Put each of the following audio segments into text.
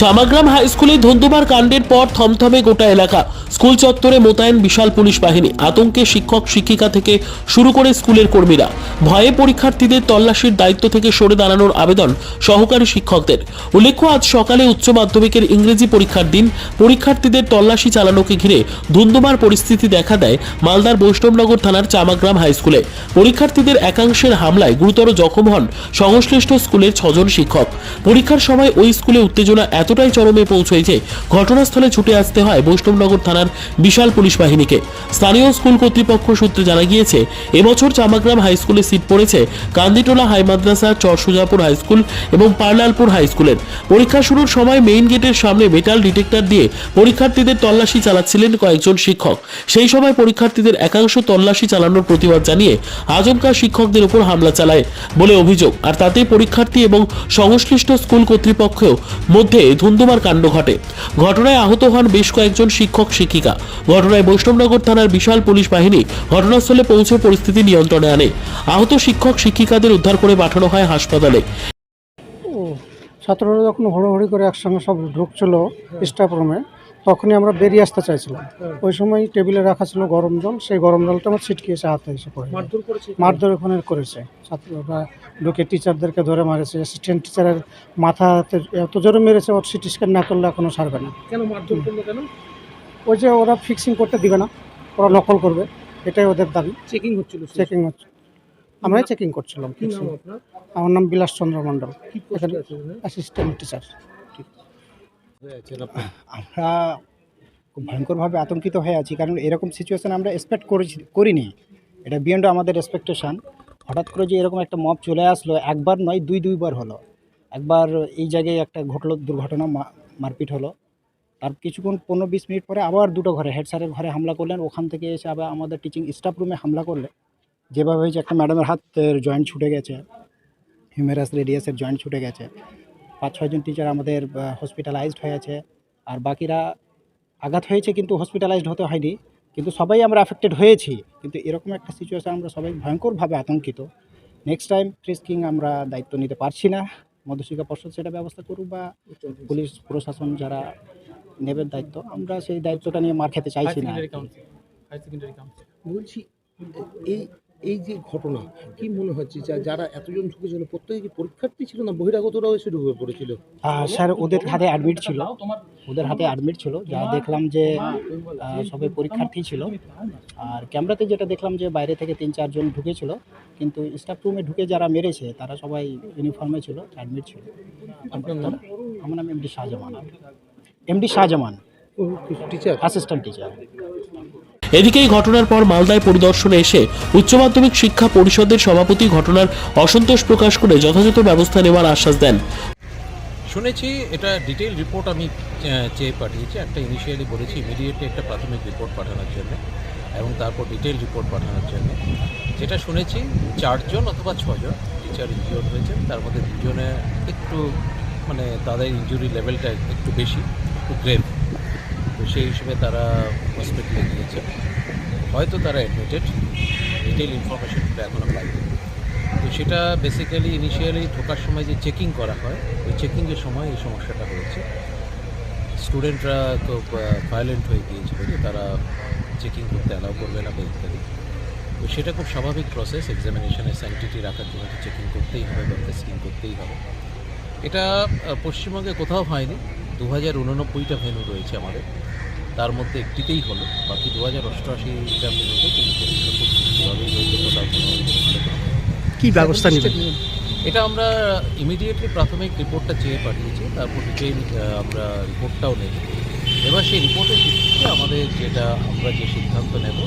Chamagram high স্কুলে ধন্দুবার কাণ্ডের পর থমথমে গোটা এলাকা। স্কুল চত্বরে মোতায়েন বিশাল পুলিশ বাহিনী। আতঙ্কে শিক্ষক, শিক্ষিকা থেকে শুরু করে স্কুলের কর্মীরা। ভয়ে পরীক্ষার্থীদের তল্লাশির দায়িত্ব থেকে সরে দাঁড়ানোর আবেদন সহকারী শিক্ষকদের। উল্লেখ্য, আজ সকালে উচ্চ মাধ্যমিকের ইংরেজি পরীক্ষার দিন। পরীক্ষার্থীদের তল্লাশি চালানোকে ঘিরে ধুন্ধুমার পরিস্থিতি দেখা দেয় মালদার বৈষ্ণবনগর থানার চামাগ্রাম হাই স্কুলে। পরীক্ষার্থীদের একাংশের হামলায় গুরুতর জখম হন সংশ্লিষ্ট স্কুলের ছজন শিক্ষক। পরীক্ষার সময় ওই স্কুলে উত্তেজনা এতটাই চরমে পৌঁছয় যে ঘটনাস্থলে ছুটে আসতে হয় বৈষ্ণবনগর থানার বিশাল পুলিশ বাহিনীকে। স্থানীয় স্কুল কর্তৃপক্ষ সূত্রে জানা গিয়েছে, এবছর চামাগ্রাম হাই স্কুলে সিট পড়েছে কান্দিটোলা হাই মাদ্রাসা, চরসুজাপুর হাই স্কুল এবং পার্লালপুর হাই স্কুলের। পরীক্ষা শুরুর সময় মেইন গেটের সামনে মেটাল ডিটেক্টর দিয়ে পরীক্ষার্থীদের তল্লাশি চালাচ্ছিলেন কয়েকজন শিক্ষক। সেই সময় পরীক্ষার্থীদের একাংশ তল্লাশি চালানোর প্রতিবাদ জানিয়ে আজমকা শিক্ষকদের উপর হামলা চালায় বলে অভিযোগ। আর তাতে পরীক্ষার্থী এবং সংশ্লিষ্ট স্কুল কর্তৃপক্ষের মধ্যে ধুন্ধুমার কাণ্ড ঘটে। ঘটনায় আহত হন বেশ কয়েকজন শিক্ষক, শিক্ষিকা। ঘটনায় বৈষ্ণবনগর থানার বিশাল পুলিশ বাহিনী ঘটনাস্থলে পৌঁছে পরিস্থিতি নিয়ন্ত্রণে আনে। আহত শিক্ষক, শিক্ষিকাদের উদ্ধার করে পাঠানো হয় হাসপাতালে। ছাত্ররা যখন হড়োহড়ি করে একসঙ্গে সব ঢুকছিল স্টাফ রুমে তখনই আমরা বেরিয়ে আসতে চাইছিলাম। ওই সময় টেবিলে রাখা ছিল গরম জল সেই গরম জলটা আমার ছিটকে এসে হাতে এসে পড়ে। মারধর ওখানে করেছে। ছাত্ররা ঢুকে টিচারদেরকে ধরে মারেছে। অ্যাসিস্ট্যান্ট টিচারের মাথাতে এত জোরে মেরেছে ওর সিটি স্ক্যান না করলে এখনও সারবে না। কেন মারধর করল কেন? ওই যে ওরা ফিক্সিং করতে দিবে না ওরা নকল করবে এটাই ওদের দাবি। চেকিং হচ্ছিল চেকিং হচ্ছে আমরাই চেকিং করছিলাম আমার নাম বিলাস চন্দ্র মণ্ডল অ্যাসিস্ট্যান্ট টিচার আমরা খুব ভয়ঙ্করভাবে আতঙ্কিত হয়ে আছি, কারণ এরকম সিচুয়েশান আমরা এক্সপেক্ট করেছি, করিনি। এটা বিয়ন্ড আমাদের এক্সপেকটেশন হঠাৎ করে যে এরকম একটা মব চলে আসলো, একবার নয়, দুই, দুইবার হলো। একবার এই জায়গায় একটা ঘটলো, দুর্ঘটনা মারপিট হলো। তার কিছুক্ষণ পনেরো, বিশ মিনিট পরে আবার দুটো ঘরে হেড স্যারের ঘরে হামলা করলেন। ওখান থেকে এসে আবার আমাদের টিচিং স্টাফ রুমে হামলা করলে যেভাবে হয়েছে, একটা ম্যাডামের হাতের জয়েন্ট ছুটে গেছে। হিউমেরাস রেডিয়াসের জয়েন্ট ছুটে গেছে। পাঁচ ছয়জন টিচার আমাদের হসপিটালাইজড হয়েছে আর বাকিরা আঘাত হয়েছে কিন্তু হসপিটালাইজড হতে হয়নি। কিন্তু সবাই আমরা অ্যাফেক্টেড হয়েছি। কিন্তু এরকম একটা সিচুয়েশন আমরা সবাই ভয়ঙ্করভাবে আতঙ্কিত। নেক্সট টাইম ফ্রিস্কিং আমরা দায়িত্ব নিতে পারছি না। মধ্যশিক্ষা পর্ষদ সেটা ব্যবস্থা করুক বা পুলিশ প্রশাসন যারা নেবে দায়িত্ব আমরা সেই দায়িত্বটা নিয়ে মার খেতে চাইছি না বলছি এই এই যে ঘটনা কি মনে হচ্ছে? যা- যারা এতজন ঢুকেছিল প্রত্যেকে কি পরীক্ষার্থী ছিল না বহিরাগতরাও এসে ঢুকে পড়েছিল? আহ, স্যার ওদের হাতে অ্যাডমিট ছিল। ওদের হাতে অ্যাডমিট ছিল। যা দেখলাম যে সবাই পরীক্ষার্থী ছিল। আর ক্যামেরাতে যেটা দেখলাম যে বাইরে থেকে তিন চারজন ঢুকেছিল। কিন্তু স্টাফ রুমে ঢুকে যারা মেরেছে তারা সবাই ইউনিফর্মে ছিল অ্যাডমিট ছিল। আপনার নাম? আমার নাম MD Shahjaman. MD Shahjaman teacher? Assistant teacher এদিকে এই ঘটনার পর মালদায় পরিদর্শনে এসে উচ্চ মাধ্যমিক শিক্ষা পরিষদের সভাপতি ঘটনার অসন্তোষ প্রকাশ করে যথাযথ ব্যবস্থা নেওয়ার আশ্বাস দেন। শুনেছি, এটা ডিটেল রিপোর্ট আমি চেয়ে পাঠিয়েছি। একটা ইনিশিয়ালি বলেছি ইমিডিয়েটলি একটা প্রাথমিক রিপোর্ট পাঠানোর জন্য এবং তারপর ডিটেল রিপোর্ট পাঠানোর জন্য। যেটা শুনেছি, চারজন অথবা ছজন টিচার ইনজিওর হয়েছেন। তার মধ্যে দুজনে একটু মানে তাদের ইনজুরি লেভেলটা একটু বেশি, একটু গ্রেভ সেই হিসেবে তারা হসপিটালে গিয়েছে। হয়তো তারা অ্যাডমিটেড ডিটেল ইনফরমেশনটা এখনও পাইনি। তো সেটা বেসিক্যালি ইনিশিয়ালি ঢোকার সময় যে চেকিং করা হয়, ওই চেকিংয়ের সময় এই সমস্যাটা হয়েছে। স্টুডেন্টরা তো ভায়োলেন্ট হয়ে গিয়েছিল যে তারা চেকিং করতে অ্যালাউ করবে না বা ইত্যাদি। তো সেটা খুব স্বাভাবিক প্রসেস এক্সামিনেশনের স্যানিটিটি রাখার জন্য তো চেকিং করতেই হবে বা টেস্টিং করতেই হবে। এটা পশ্চিমবঙ্গে কোথাও হয়নি। দু হাজার উননব্বইটা ভেন্যু রয়েছে আমাদের। তার মধ্যে একটিতেই হলো বাকি দু হাজার অষ্টআশিটা ভেন্যুতে কিন্তু পরীক্ষা খুব সুষ্ঠুভাবেই হয়েছে কোথাও কোনো কি ব্যবস্থা নেবেন? এটা আমরা ইমিডিয়েটলি প্রাথমিক রিপোর্টটা চেয়ে পাঠিয়েছি তারপর ডিটেইল আমরা রিপোর্টটাও নেব। এবার সেই রিপোর্টের ভিত্তিতে আমাদের যেটা আমরা যে সিদ্ধান্ত নেব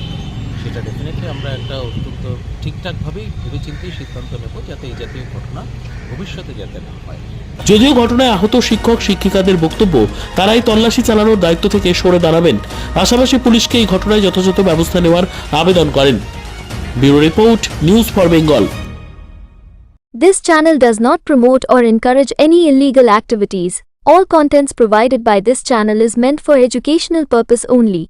সেটা ডেফিনেটলি আমরা একটা অত্যন্ত ঠিকঠাকভাবেই ভেবেচিন্তেই সিদ্ধান্ত নেব যাতে এই জাতীয় ঘটনা ভবিষ্যতে যাতে না হয় যদিও ঘটনায় আহত শিক্ষক শিক্ষিকাদের বক্তব্য তারাই তল্লাশি চালানোর দায়িত্ব থেকে সরে দাঁড়াবেন পাশাপাশি পুলিশকে এই ঘটনায় যথাযথ ব্যবস্থা নেওয়ার আবেদন করেন bureau report news for Bengal This channel does not promote or encourage any illegal activities. All contents provided by this channel is meant for educational purpose only.